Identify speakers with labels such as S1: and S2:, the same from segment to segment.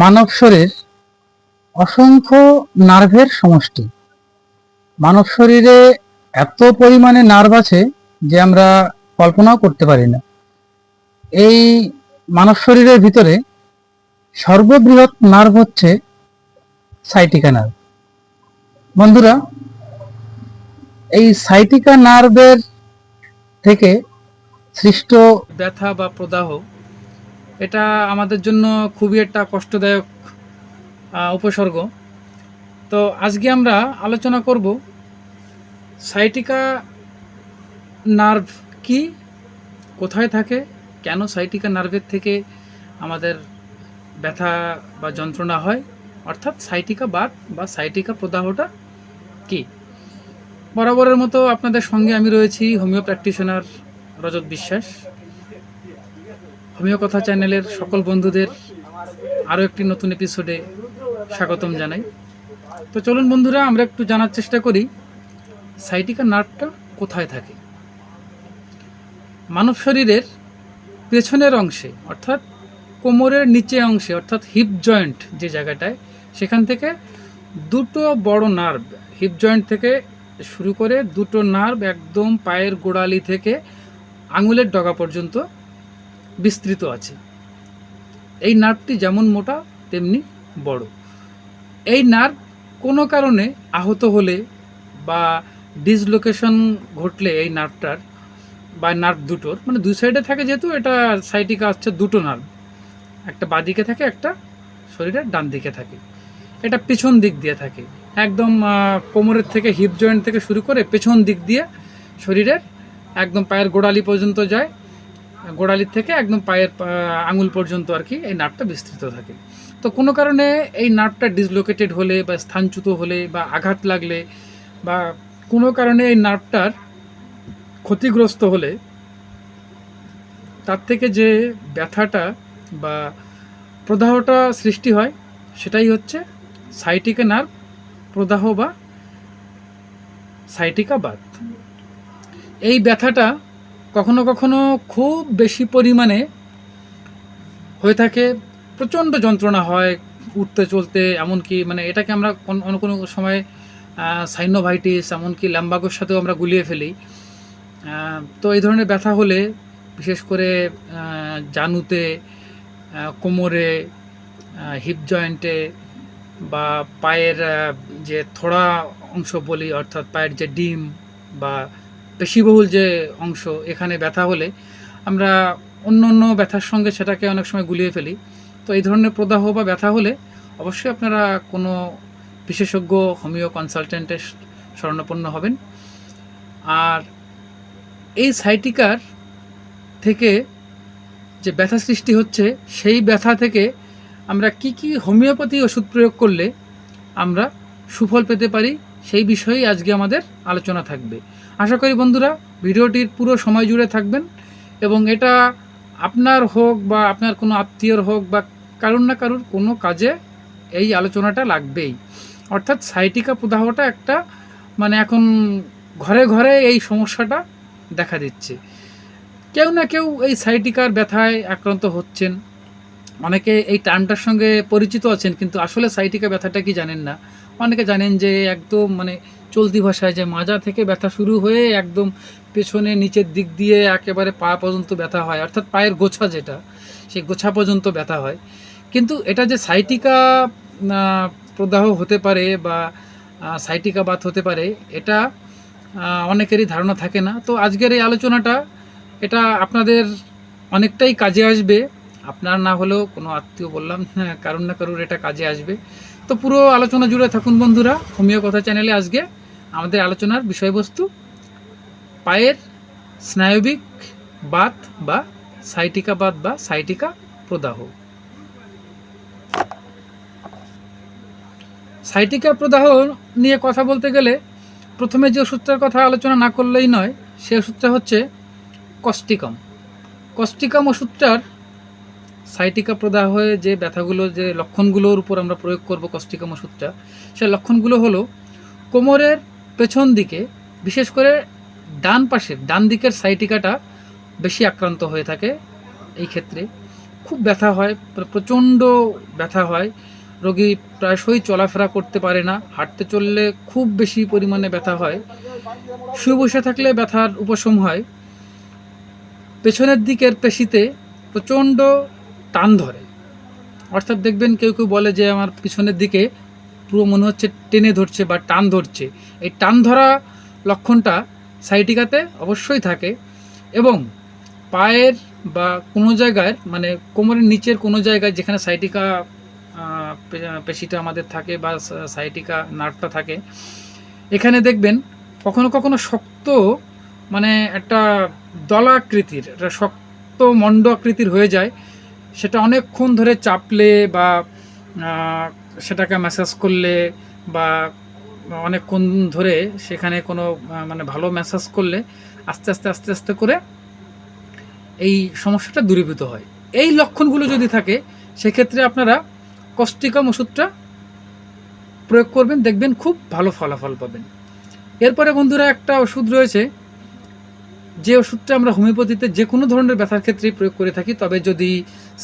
S1: মানব শরীর অসংখ্য নার্ভের সমষ্টি। মানব শরীরে এত পরিমাণে নার্ভ আছে যে আমরা কল্পনাও করতে পারি না। এই মানব শরীরের ভিতরে সর্ববৃহৎ নার্ভ হচ্ছে সাইটিকা নার্ভ। বন্ধুরা, এই সাইটিকা নার্ভের থেকে সৃষ্ট
S2: ব্যথা বা প্রদাহ এটা আমাদের জন্য খুবই একটা কষ্টদায়ক উপসর্গ। তো আজকে আমরা আলোচনা করব সাইটিকা নার্ভ কি, কোথায় থাকে, কেন সাইটিকা নার্ভের থেকে আমাদের ব্যথা বা যন্ত্রণা হয়, অর্থাৎ সাইটিকা বাত বা সাইটিকা প্রদাহটা কি? বরাবরের মতো আপনাদের সঙ্গে আমি রয়েছি হোমিও প্র্যাকটিশনার রজত বিশ্বাস। হোমিও কথা চ্যানেলের সকল বন্ধুদের আরও একটি নতুন এপিসোডে স্বাগতম জানাই। তো চলুন বন্ধুরা, আমরা একটু জানার চেষ্টা করি সাইটিকা নার্ভটা কোথায় থাকে? মানব শরীরের পেছনের অংশে, অর্থাৎ কোমরের নিচে অংশে, অর্থাৎ হিপ জয়েন্ট যে জায়গাটায়, সেখান থেকে দুটো বড় নার্ভ হিপ জয়েন্ট থেকে শুরু করে দুটো নার্ভ একদম পায়ের গোড়ালি থেকে আঙুলের ডগা পর্যন্ত বিস্তৃত আছে। এই নার্ভটি যেমন মোটা, তেমনি বড়। এই নার্ভ কোনো কারণে আহত হলে বা ডিসলোকেশন ঘটলে এই নার্ভটার বা নার্ভ দুটোর মানে দুই সাইডে থাকে যেহেতু, এটা সাইটিকা হচ্ছে দুটো নার্ভ। একটা বাদিকে থাকে, একটা শরীরের ডান দিকে থাকে। এটা পেছন দিক দিয়ে থাকে। একদম কোমরের থেকে হিপ জয়েন্ট থেকে শুরু করে পেছন দিক দিয়ে শরীরের একদম পায়ের গোড়ালি পর্যন্ত যায়। গোড়ালির থেকে একদম পায়ের আঙুল পর্যন্ত আর কি এই নার্ভটা বিস্তৃত থাকে। তো কোনো কারণে এই নার্ভটা ডিসলোকেটেড হলে বা স্থানচ্যুত হলে বা আঘাত লাগলে বা কোনো কারণে এই নার্ভটার ক্ষতিগ্রস্ত হলে তার থেকে যে ব্যথাটা বা প্রদাহটা সৃষ্টি হয় সেটাই হচ্ছে সাইটিকা নার্ভ প্রদাহ বা সাইটিকা বাত এই ব্যথাটা কখনো কখনো খুব বেশি পরিমাণে হয়ে থাকে, প্রচণ্ড যন্ত্রণা হয় উঠতে, চলতে, এমনকি মানে এটাকে আমরা কোনো কোনো সময় সাইনোভাইটিস এমনকি ল্যাম্বাগোর সাথেও আমরা গুলিয়ে ফেলি। তো এই ধরনের ব্যথা হলে বিশেষ করে জানুতে কোমরে হিপ জয়েন্টে বা পায়ের যে থোড়া অংশ বলি, অর্থাৎ পায়ের যে ডিম বা পেশিবহুল যে অংশ, এখানে ব্যথা হলে আমরা অন্য অন্য ব্যথার সঙ্গে সেটাকে অনেক সময় গুলিয়ে ফেলি। তো এই ধরনের প্রদাহ বা ব্যথা হলে অবশ্যই আপনারা কোনো বিশেষজ্ঞ, হোমিও কনসালটেন্টের শরণাপন্ন হবেন। আর এই সাইটিকার থেকে যে ব্যথা সৃষ্টি হচ্ছে, সেই ব্যথা থেকে আমরা কি কি হোমিওপ্যাথি ওষুধ প্রয়োগ করলে আমরা সুফল পেতে পারি, সেই বিষয়েই আজকে আমাদের আলোচনা থাকবে। আশা করি বন্ধুরা ভিডিওটির পুরো সময় জুড়ে থাকবেন এবং এটা আপনার হোক বা আপনার কোনো আত্মীয়র হোক বা কারুর না কারুর কোনো কাজে এই আলোচনাটা লাগবেই। অর্থাৎ সাইটিকা প্রদাহটা একটা মানে এখন ঘরে ঘরে এই সমস্যাটা দেখা দিচ্ছে। কেউ না কেউ এই সাইটিকার ব্যথায় আক্রান্ত হচ্ছেন। অনেকে এই টার্মটার সঙ্গে পরিচিত আছেন কিন্তু আসলে সাইটিকা ব্যথাটা কি জানেন না? অনেকে জানেন যে একদম মানে চলতি ভাষায় যে মাজা থেকে ব্যথা শুরু হয়ে একদম পেছনে নিচের দিক দিয়ে একেবারে পা পর্যন্ত ব্যথা হয়, অর্থাৎ পায়ের গোছা যেটা, সেই গোছা পর্যন্ত ব্যথা হয়। কিন্তু এটা যে সাইটিকা প্রদাহ হতে পারে বা সাইটিকা বাত হতে পারে, এটা অনেকেরই ধারণা থাকে না। তো আজকের এই আলোচনাটা, এটা আপনাদের অনেকটাই কাজে আসবে। আপনার না হলেও কোনো আত্মীয় বললাম হ্যাঁ কারুর না কারুর এটা কাজে আসবে। তো পুরো আলোচনা জুড়ে থাকুন বন্ধুরা হোমিও কথা চ্যানেলে আজকে। আমাদের আলোচনার বিষয়বস্তু, পায়ের স্নায়বিক বাত বা সাইটিকা বাত বা সাইটিকা প্রদাহ। সাইটিকা প্রদাহ নিয়ে কথা বলতে গেলে প্রথমে যে ওষুধটার কথা আলোচনা না করলেই নয়, সে ওষুধটা হচ্ছে কস্টিকম। কস্টিকাম ওষুধটার সাইটিকা প্রদাহে যে ব্যথাগুলো, যে লক্ষণগুলোর উপর আমরা প্রয়োগ করব কস্টিকাম ওষুধটা সেই লক্ষণগুলো হলো কোমরের পেছন দিকে, বিশেষ করে ডান পাশের ডান দিকের সাইটিকাটা বেশি আক্রান্ত হয়ে থাকে এই ক্ষেত্রে। খুব ব্যথা হয়, প্র- প্রচণ্ড ব্যথা হয়। রোগী প্রায়শই চলাফেরা করতে পারে না, হাঁটতে চললে খুব বেশি পরিমাণে ব্যথা হয়। শুয়ে বসে থাকলে ব্যথার উপশম হয়। পেছনের দিকের পেশিতে প্রচণ্ড টান ধরে। অর্থাৎ দেখবেন কেউ কেউ বলে যে, আমার পিছনের দিকে পুরো মনে হচ্ছে টেনে ধরছে বা টান ধরছে। এই টান ধরা লক্ষণটা সাইটিকাতে অবশ্যই থাকে এবং পায়ের বা কোনো জায়গায় মানে কোমরের নিচের কোনো জায়গায় যেখানে সাইটিকা পেশিটা আমাদের থাকে বা সাইটিকা, নার্ভটা থাকে, এখানে দেখবেন কখনো কখনো শক্ত মানে একটা দলাকৃতির, একটা শক্ত মণ্ড আকৃতির হয়ে যায়। সেটা অনেকক্ষণ ধরে চাপলে বা সেটাকে ম্যাসাজ করলে বা অনেকক্ষণ ধরে সেখানে কোনো মানে ভালো ম্যাসাজ করলে আস্তে আস্তে আস্তে আস্তে করে এই সমস্যাটা দূরীভূত হয়। এই লক্ষণগুলো যদি থাকে, সেক্ষেত্রে আপনারা কষ্টিকাম ওষুধটা প্রয়োগ করবেন, দেখবেন খুব ভালো ফলাফল পাবেন। এরপরে বন্ধুরা একটা ওষুধ রয়েছে, যে ওষুধটা আমরা হোমিওপ্যাথিতে যে কোনো ধরনের ব্যথার ক্ষেত্রেই প্রয়োগ করে থাকি, তবে যদি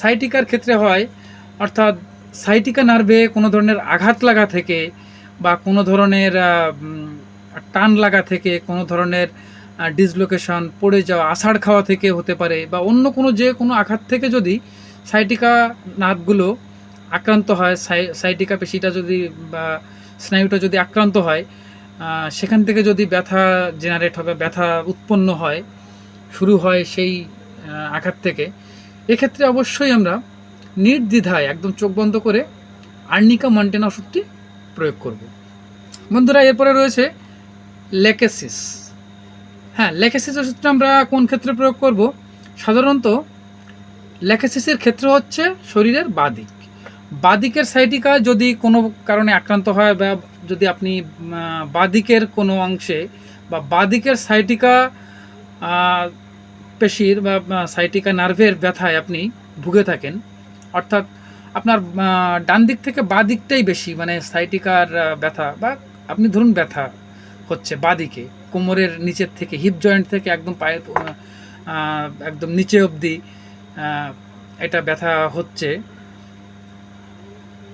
S2: সাইটিকার ক্ষেত্রে হয়, অর্থাৎ সাইটিকা নার্ভে কোনো ধরনের আঘাত লাগা থেকে বা কোনো ধরনের টান লাগা থেকে, কোনো ধরনের ডিসলোকেশন পড়ে যাওয়া, আষাঢ় খাওয়া থেকে হতে পারে বা অন্য কোনো যে কোনো আঘাত থেকে যদি সাইটিকা নার্ভগুলো আক্রান্ত হয়, সাই- সাইটিকা পেশিটা যদি বা স্নায়ুটা যদি আক্রান্ত হয় সেখান থেকে যদি ব্যথা জেনারেট হবে, ব্যথা উৎপন্ন হয়, শুরু হয় সেই আঘাত থেকে, এক্ষেত্রে অবশ্যই আমরা নির্দ্বিধায় একদম চোখ বন্ধ করে আর্নিকা মন্টেনা ওষুধটি প্রয়োগ করব। বন্ধুরা, এরপরে রয়েছে লেকেসিস। হ্যাঁ লেকেসিস ওষুধটা আমরা কোন ক্ষেত্রে প্রয়োগ করব? সাধারণত লেকেসিসের ক্ষেত্র হচ্ছে শরীরের বাদিক। বাদিকের সাইটিকা যদি কোনো কারণে আক্রান্ত হয় বা যদি আপনি বাদিকের কোনো অংশে বা বাদিকের সাইটিকা পেশির বা সাইটিকা নার্ভের ব্যথায় আপনি ভুগে থাকেন অর্থাৎ আপনার ডান দিক থেকে বা দিকটাই বেশি মানে সাইটিকার ব্যথা বা আপনি ধরুন ব্যথা হচ্ছে বা দিকে, কোমরের নিচের থেকে হিপ জয়েন্ট থেকে একদম পায়ের একদম নিচে অবধি এটা ব্যথা হচ্ছে।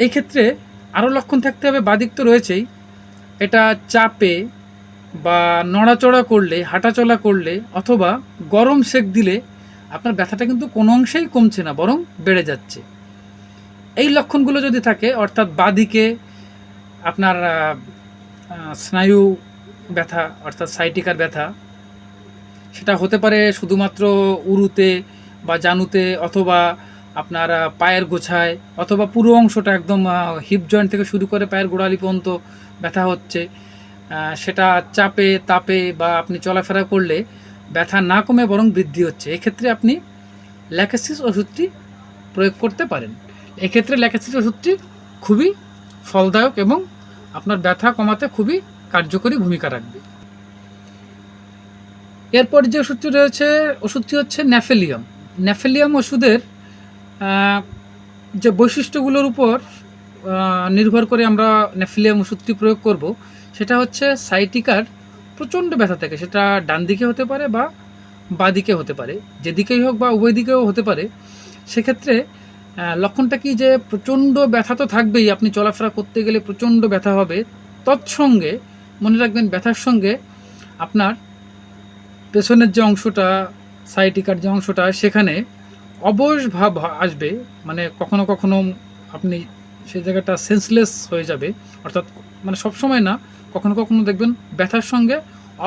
S2: এই ক্ষেত্রে আরও লক্ষণ থাকতে হবে বাদিক তো রয়েছেই। এটা চাপে বা নড়াচড়া করলে, হাঁটাচলা করলে অথবা গরম সেক দিলে আপনার ব্যথাটা কিন্তু কোনো অংশেই কমছে না, বরং বেড়ে যাচ্ছে। এই লক্ষণগুলো যদি থাকে, অর্থাৎ বাদিকে আপনার স্নায়ু ব্যথা, অর্থাৎ সাইটিকার ব্যথা, সেটা হতে পারে শুধুমাত্র উরুতে বা জানুতে অথবা আপনার পায়ের গোছায় অথবা পুরো অংশটা একদম হিপ জয়েন্ট থেকে শুরু করে পায়ের গোড়ালি পর্যন্ত ব্যথা হচ্ছে। সেটা চাপে, তাপে বা আপনি চলাফেরা করলে ব্যথা না কমে বরং বৃদ্ধি হচ্ছে। এক্ষেত্রে আপনি ল্যাকাসিস ওষুধটি প্রয়োগ করতে পারেন। এক্ষেত্রে ল্যাকাসিস ওষুধটি খুবই ফলদায়ক এবং আপনার ব্যথা কমাতে খুবই কার্যকরী ভূমিকা রাখবে। এরপর যে ওষুধটি রয়েছে, ওষুধটি হচ্ছে ন্যাফেলিয়াম। ন্যাফেলিয়াম ওষুধের যে বৈশিষ্ট্যগুলোর উপর নির্ভর করে আমরা ন্যাফেলিয়াম ওষুধটি প্রয়োগ করব, সেটা হচ্ছে সাইটিকার প্রচণ্ড ব্যথা থাকে, সেটা ডান দিকে হতে পারে বা বাঁ দিকে হতে পারে, যেদিকেই হোক বা উভয় দিকেও হতে পারে, সেক্ষেত্রে লক্ষণটা কি যে প্রচণ্ড ব্যথা তো থাকবেই, আপনি চলাফেরা করতে গেলে প্রচণ্ড ব্যথা হবে। তৎসঙ্গে, মনে রাখবেন ব্যথার সঙ্গে আপনার পেছনের যে অংশটা সাইটিকার যে অংশটা, সেখানে অবশ ভাব আসবে মানে কখনো কখনো আপনি সেই জায়গাটা সেন্সলেস হয়ে যাবে। অর্থাৎ মানে সবসময় না, কখনো কখনো দেখবেন ব্যথার সঙ্গে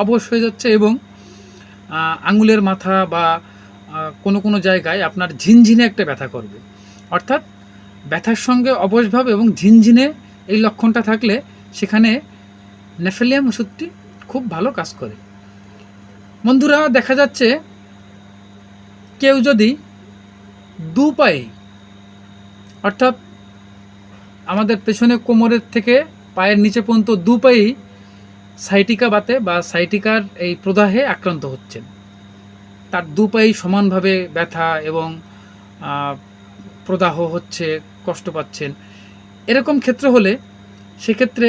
S2: অবশ হয়ে যাচ্ছে এবং আঙুলের মাথা বা কোনো কোনো জায়গায় আপনার ঝিনঝিনে একটা ব্যথা করবে। অর্থাৎ ব্যথার সঙ্গে অবশভাব এবং ঝিনঝিনে এই লক্ষণটা থাকলে সেখানে নেফেলিয়াম ওষুধটি খুব ভালো কাজ করে। বন্ধুরা, দেখা যাচ্ছে কেউ যদি দু পায়ে, অর্থাৎ আমাদের পেছনে কোমরের থেকে পায়ের নিচে পর্যন্ত দু পায়েই সাইটিকা বাতে বা সাইটিকার এই প্রদাহে আক্রান্ত হচ্ছেন। তার দু পায়েই সমানভাবে ব্যথা এবং প্রদাহ হচ্ছে, কষ্ট পাচ্ছেন। এরকম ক্ষেত্র হলে সেক্ষেত্রে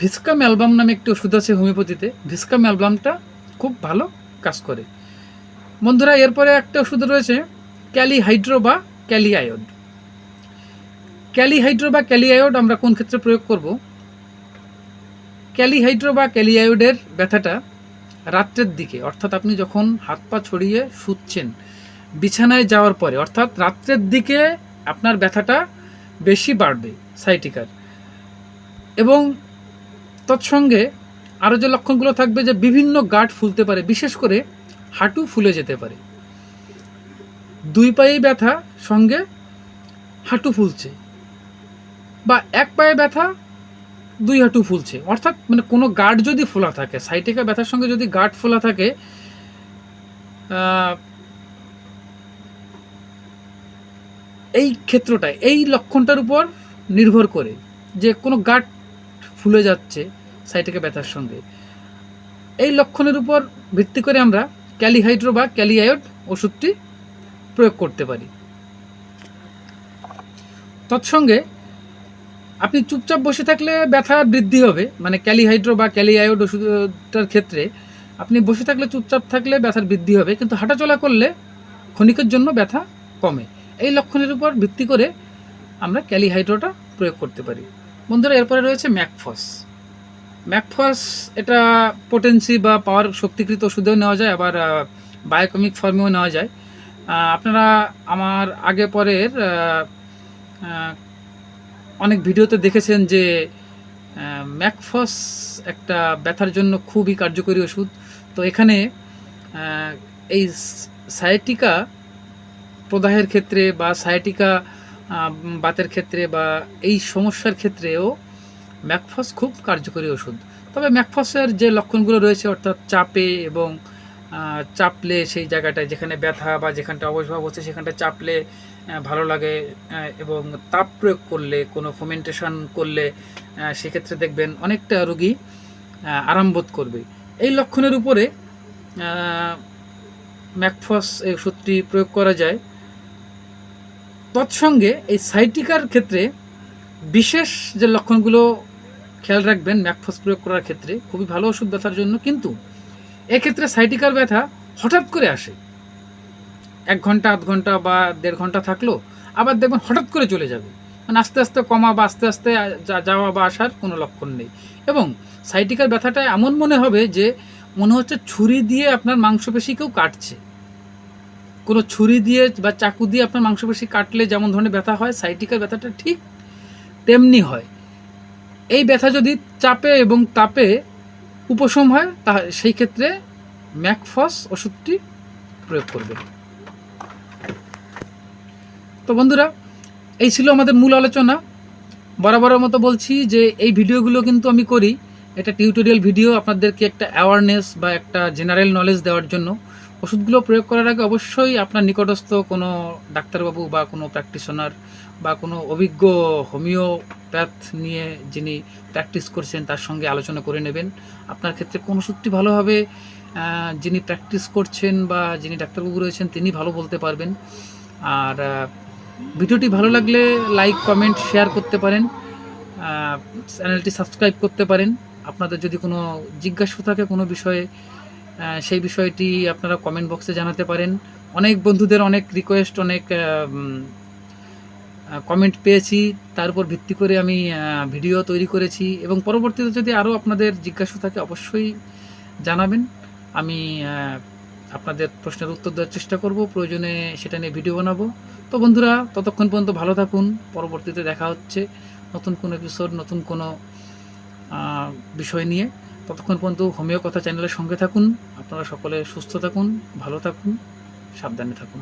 S2: ভিসকাম অ্যালবাম নামে একটি ওষুধ আছে হোমিওপ্যাথিতে। ভিসকাম অ্যালবামটা খুব ভালো কাজ করে। বন্ধুরা, এরপরে একটা ওষুধ রয়েছে, ক্যালিহাইড্রো বা ক্যালিআয়োড। ক্যালিহাইড্রো বা ক্যালিআয়োড আমরা কোন ক্ষেত্রে প্রয়োগ করব? ক্যালিহাইড্রো বা ক্যালিআয়োডের ব্যথাটা রাত্রের দিকে, অর্থাৎ আপনি যখন হাত পা ছড়িয়ে শুচ্ছেন বিছানায় যাওয়ার পরে, অর্থাৎ রাত্রের দিকে আপনার ব্যথাটা বেশি বাড়বে সাইটিকার এবং তৎসঙ্গে আরও যে লক্ষণগুলো থাকবে যে বিভিন্ন গাঁট ফুলতে পারে, বিশেষ করে হাঁটু ফুলে যেতে পারে। দুই পায়ে ব্যথা, সঙ্গে হাঁটু ফুলছে। বা এক পায়ে ব্যথা, দুই হাঁটু ফুলছে। অর্থাৎ মানে কোনো গার্ড যদি ফোলা থাকে সাইটিকা ব্যথার সঙ্গে যদি গার্ড ফোলা থাকে এই ক্ষেত্রটায় এই লক্ষণটার উপর নির্ভর করে যে কোনো গাঁট ফুলে যাচ্ছে সাইটিকা ব্যথার সঙ্গে। এই লক্ষণের উপর ভিত্তি করে আমরা ক্যালিহাইড্রো বা ক্যালিআয়োড ওষুধটি প্রয়োগ করতে পারি। তৎসঙ্গে আপনি চুপচাপ বসে থাকলে ব্যথা বৃদ্ধি হবে মানে ক্যালিহাইড্রো বা ক্যালিআয়োড ওষুধটার ক্ষেত্রে আপনি বসে থাকলে চুপচাপ থাকলে ব্যথার বৃদ্ধি হবে, কিন্তু হাঁটাচলা করলে ক্ষণিকের জন্য ব্যথা কমে। এই লক্ষণের উপর ভিত্তি করে আমরা ক্যালিহাইড্রোটা প্রয়োগ করতে পারি। বন্ধুরা, এরপরে রয়েছে ম্যাকফস। ম্যাকফস এটা পোটেন্সি বা পাওয়ার শক্তিকৃত ওষুধেও নেওয়া যায়, আবার বায়োকমিক ফর্মেও নেওয়া যায়। আপনারা আমার আগে পরের অনেক ভিডিওতে দেখেছেন যে ম্যাকফস একটা ব্যথার জন্য খুবই কার্যকরী ওষুধ। তো এখানে এই সায়াটিকা প্রদাহের ক্ষেত্রে বা সায়াটিকা বাতের ক্ষেত্রে বা এই সমস্যার ক্ষেত্রেও ম্যাকফস খুব কার্যকরী ওষুধ। তবে ম্যাকফসের যে লক্ষণগুলো রয়েছে, অর্থাৎ চাপে এবং চাপলে সেই জায়গাটায় যেখানে ব্যথা বা যেখানটা অবসভাব হচ্ছে সেখানটা চাপলে ভালো লাগে এবং তাপ প্রয়োগ করলে, কোনো ফোমেন্টেশন করলে সেক্ষেত্রে দেখবেন অনেকটা রোগী আরাম বোধ করবে। এই লক্ষণের উপরে ম্যাকফস এই ওষুধটি প্রয়োগ করা যায়। তৎসঙ্গে এই সাইটিকার ক্ষেত্রে বিশেষ যে লক্ষণগুলো খেয়াল রাখবেন, ম্যাকফস প্রয়োগ করার ক্ষেত্রে, খুবই ভালো ওষুধ ব্যথার জন্য, কিন্তু এক্ষেত্রে সাইটিকার ব্যথা হঠাৎ করে আসে। এক ঘণ্টা, আধ ঘণ্টা বা দেড় ঘণ্টা থাকল, আবার দেখবেন হঠাৎ করে চলে যাবে। মানে আস্তে আস্তে কমা বা আস্তে আস্তে যাওয়া বা আসার কোনো লক্ষণ নেই। এবং সাইটিকার ব্যথাটা এমন মনে হবে যে মনে হচ্ছে ছুরি দিয়ে আপনার মাংসপেশি কেউ কাটছে। কোনো ছুরি দিয়ে বা চাকু দিয়ে আপনার মাংসপেশি কাটলে যেমন ধরনের ব্যথা হয় সাইটিকার ব্যথাটা ঠিক তেমনি হয়। এই ব্যথা যদি চাপে এবং তাপে উপশম হয় তা সেই ক্ষেত্রে ম্যাকফস ওষুধটি প্রয়োগ করবেন। তো বন্ধুরা, এই ছিল আমাদের মূল আলোচনা। বরাবরের মতো বলছি যে, এই ভিডিওগুলো কিন্তু আমি করি। এটা টিউটোরিয়াল ভিডিও আপনাদেরকে একটা অ্যাওয়ারনেস বা একটা জেনারেল নলেজ দেওয়ার জন্য। ওষুধগুলো প্রয়োগ করার আগে অবশ্যই আপনার নিকটস্থ কোনো ডাক্তারবাবু বা কোনো প্র্যাকটিশনার বা কোনো অভিজ্ঞ হোমিওপ্যাথ নিয়ে যিনি প্র্যাকটিস করছেন তার সঙ্গে আলোচনা করে নেবেন। আপনার ক্ষেত্রে কোন ওষুধটি ভালো হবে যিনি প্র্যাকটিস করছেন বা যিনি ডাক্তারবাবু রয়েছেন তিনি ভালো বলতে পারবেন। আর ভিডিওটি ভালো লাগলে লাইক, কমেন্ট, শেয়ার করতে পারেন। চ্যানেলটি সাবস্ক্রাইব করতে পারেন। আপনাদের যদি কোনো জিজ্ঞাসা থাকে কোনো বিষয়ে সেই বিষয়টি আপনারা কমেন্ট বক্সে জানাতে পারেন। অনেক বন্ধুদের অনেক রিকোয়েস্ট অনেক কমেন্ট পেয়েছি। তার উপর ভিত্তি করে আমি ভিডিও তৈরি করেছি এবং পরবর্তীতে যদি আরও আপনাদের জিজ্ঞাসা থাকে অবশ্যই জানাবেন। আমি আপনাদের প্রশ্নের উত্তর দেওয়ার চেষ্টা করব। প্রয়োজনে সেটা নিয়ে ভিডিও বানাবো। তো বন্ধুরা, ততক্ষণ পর্যন্ত ভালো থাকুন। পরবর্তীতে দেখা হচ্ছে নতুন কোনো এপিসোড নতুন কোনো বিষয় নিয়ে। ততক্ষণ পর্যন্ত হোমিও কথা চ্যানেলের সঙ্গে থাকুন। আপনারা সকলে সুস্থ থাকুন, ভালো থাকুন, সাবধানে থাকুন।